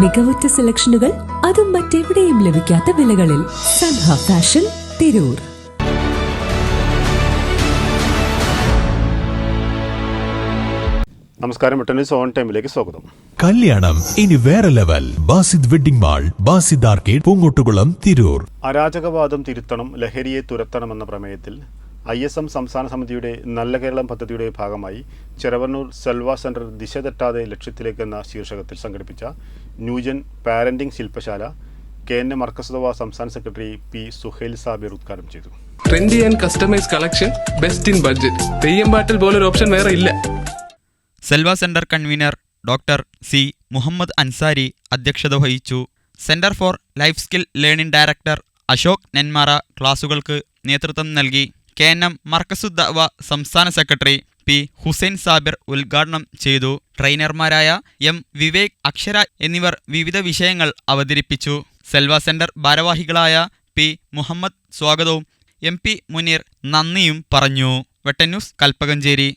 മികവുറ്റ സെലക്ഷനുകൾ അതും മറ്റെവിടെയും ലഭിക്കാത്ത വിലകളിൽ സൻഹ ഫാഷൻ തിരൂർ. നമസ്കാരം വെട്ടനീസ് ഓൺ ടൈമിലേക്ക് സ്വാഗതം. കല്യാണം ഇനി വേറെ level. Basid wedding mall Basid arcade Poongottukulam Tirur. അരാജകവാദം തിരുത്തണം ലഹരിയെ തുരത്തണമെന്ന പ്രമേയത്തിൽ ഐ എസ് എം സംസ്ഥാന സമിതിയുടെ നല്ല കേരളം പദ്ധതിയുടെ ഭാഗമായി ചെറവന്നൂർ സെൽവ സെന്റർ ദിശ തെറ്റാതെ ലക്ഷ്യത്തിലേക്കെന്ന ശീർഷകത്തിൽ സംഘടിപ്പിച്ച ന്യൂജൻ പാരന്റിംഗ് ശില്പശാല കെ എൻ എ മർക്കസദവ സംസ്ഥാന സെക്രട്ടറി പി സുഹേൽ സാബിർ ഉദ്ഘാടനം ചെയ്തു. Trendy and customise collection best in budget Theyyam Pattil പോലൊരു ഓപ്ഷൻ വേറെ ഇല്ല. Selva centre convener doctor C Muhammad Ansari അധ്യക്ഷത വഹിച്ചു. Centre for life skill learning director Ashok Nenmara ക്ലാസുകൾക്ക് നേതൃത്വം നൽകി. കെ എൻ എം മർക്കസുദ്ദവ സംസ്ഥാന സെക്രട്ടറി പി ഹുസൈൻ സാബിർ ഉദ്ഘാടനം ചെയ്തു. ട്രെയിനർമാരായ എം വിവേക് അക്ഷര എന്നിവർ വിവിധ വിഷയങ്ങൾ അവതരിപ്പിച്ചു. സെൽവ സെന്റർ ഭാരവാഹികളായ പി മുഹമ്മദ് സ്വാഗതവും എം പി മുനീർ നന്ദിയും പറഞ്ഞു. വെട്ടന്യൂസ് കൽപ്പകഞ്ചേരി.